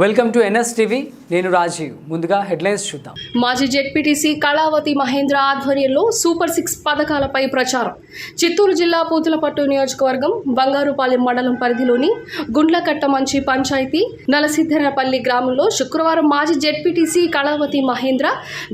Welcome to NS TV. నేను రాజీవ్. ముందుగా headlines చూద్దాం. మాజీ జెడ్పీటీసీ కళావతి మహేంద్ర ఆధ్వర్యంలో సూపర్ సిక్స్ పథకాలపై ప్రచారం. చిత్తూరు జిల్లా పూతులపట్టు నియోజకవర్గం బంగారుపాలెం మండలం పరిధిలోని గుండ్లకట్ట మంచి పంచాయతీ నలసిద్ధనపల్లి గ్రామంలో శుక్రవారం మాజీ జెడ్పీటీసీ కళావతి మహేంద్ర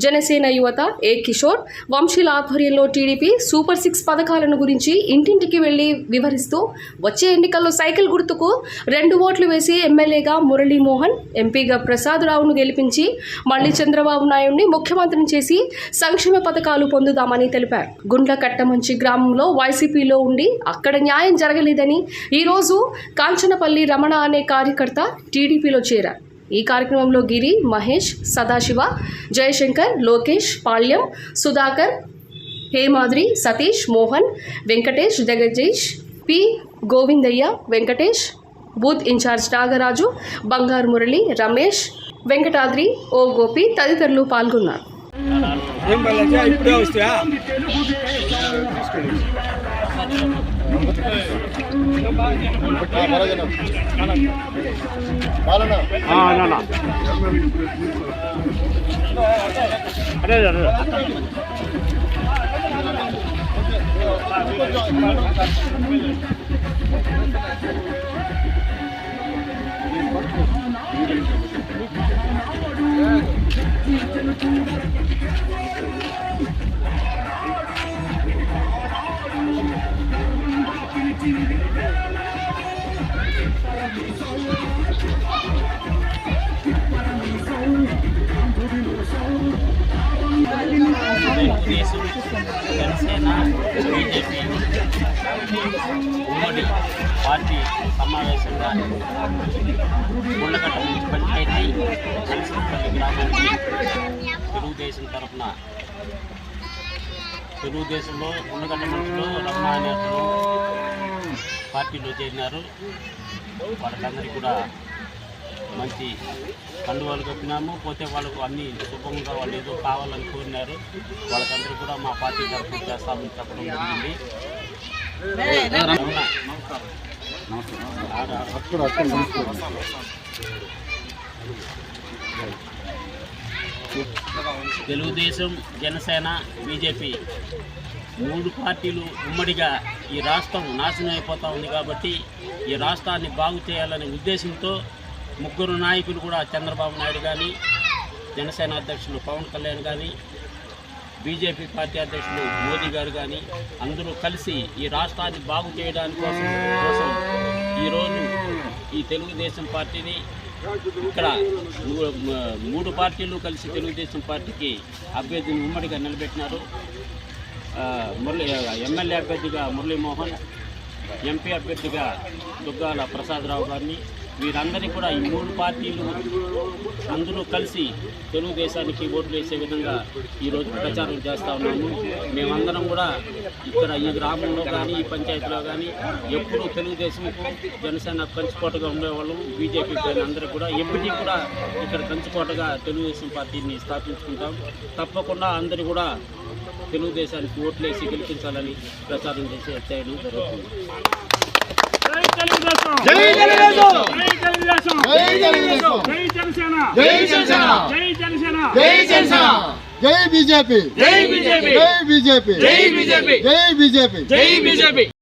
జనసేన యువత ఏ కిషోర్ వంశీల ఆధ్వర్యంలో టీడీపీ సూపర్ సిక్స్ పథకాలను గురించి ఇంటింటికి వెళ్ళి వివరిస్తూ వచ్చే ఎన్నికల్లో సైకిల్ గుర్తుకు రెండు ఓట్లు వేసి ఎమ్మెల్యేగా మురళీమోహన్ ఎంపీగా ప్రసాద్ రావును గెలిపించి మళ్ళీ చంద్రబాబు నాయుడిని ముఖ్యమంత్రిని చేసి సంక్షేమ పథకాలు పొందుదామని తెలిపారు. గుండ్ల కట్టమంచి గ్రామంలో వైసీపీలో ఉండి అక్కడ న్యాయం జరగలేదని ఈరోజు కాంచనపల్లి రమణ అనే కార్యకర్త టీడీపీలో చేరారు. ఈ కార్యక్రమంలో Giri Mahesh Sadasiva Jayashankar Lokesh Palyam Sudhakar Hemadri Satish Mohan Venkatesh Jagadish P Govindaiah Venkatesh booth incharge Nagaraju Bangaru Murali Ramesh Venkatadri ఓ గోపి తదితరులు పాల్గొన్నారు. ఏం పర్లేదా ఇప్పుడే వస్తాయా అదే అదే తెలుగుదేశం జనసేన బీజేపీ ఉమ్మడి పార్టీ సమావేశంగా నుంచి పంచాయతీ నరసింహపల్లి గ్రామానికి తెలుగుదేశం తరఫున తెలుగుదేశంలో గుండగట్ట మనుషులు రమణ అనే అతను పార్టీలో చేరినారు. వాళ్ళకందరికీ కూడా మంచి కండువాలు కప్పినాము. పోతే వాళ్ళకు అన్ని శుభంగా వాళ్ళు ఏదో కావాలని కోరినారు. వాళ్ళకందరూ కూడా మా పార్టీ తరఫున చేస్తామని చెప్పడం జరిగింది? తెలుగుదేశం జనసేన బీజేపీ మూడు పార్టీలు ఉమ్మడిగా ఈ రాష్ట్రం నాశనం అయిపోతూ ఉంది కాబట్టి ఈ రాష్ట్రాన్ని బాగు చేయాలనే ఉద్దేశంతో ముగ్గురు నాయకులు కూడా చంద్రబాబు నాయుడు కానీ జనసేన అధ్యక్షులు పవన్ కళ్యాణ్ కానీ బీజేపీ పార్టీ అధ్యక్షులు మోదీ గారు కానీ అందరూ కలిసి ఈ రాష్ట్రాన్ని బాగు చేయడానికి కోసం కోసం ఈరోజు ఈ తెలుగుదేశం పార్టీని ఇక్కడ మూ- మూడు పార్టీలు కలిసి తెలుగుదేశం పార్టీకి అభ్యర్థిని ఉమ్మడిగా నిలబెట్టినారు. మురళి ఎమ్మెల్యే అభ్యర్థిగా మురళీమోహన్ ఎంపీ అభ్యర్థిగా దుగ్గాల ప్రసాదరావు గారిని వీరందరినీ కూడా ఈ మూడు పార్టీలు అందరూ కలిసి తెలుగుదేశానికి ఓట్లు వేసే విధంగా ఈరోజు ప్రచారం చేస్తూ ఉన్నాము. మేమందరం కూడా ఇక్కడ ఈ గ్రామంలో కానీ ఈ పంచాయతీలో కానీ ఎప్పుడూ తెలుగుదేశంకు జనసేన కంచుకోటగా ఉండేవాళ్ళం బీజేపీ కానీ అందరూ కూడా ఎప్పటికీ కూడా ఇక్కడ కంచుకోటగా తెలుగుదేశం పార్టీని స్థాపించుకుంటాం. తప్పకుండా అందరూ కూడా తెలుగుదేశానికి ఓట్లేసి గెలిపించాలని ప్రచారం చేసి చేయడం జరుగుతుంది. జై తెలుగుదేశం జై తెలుగుదేశం జై జనసేన. జై జనసేన. జై జనసేన. జై జనసేన. జై బీజేపీ. జై బీజేపీ. జై బీజేపీ. జై బీజేపీ. జై బీజేపీ. జై బీజేపీ.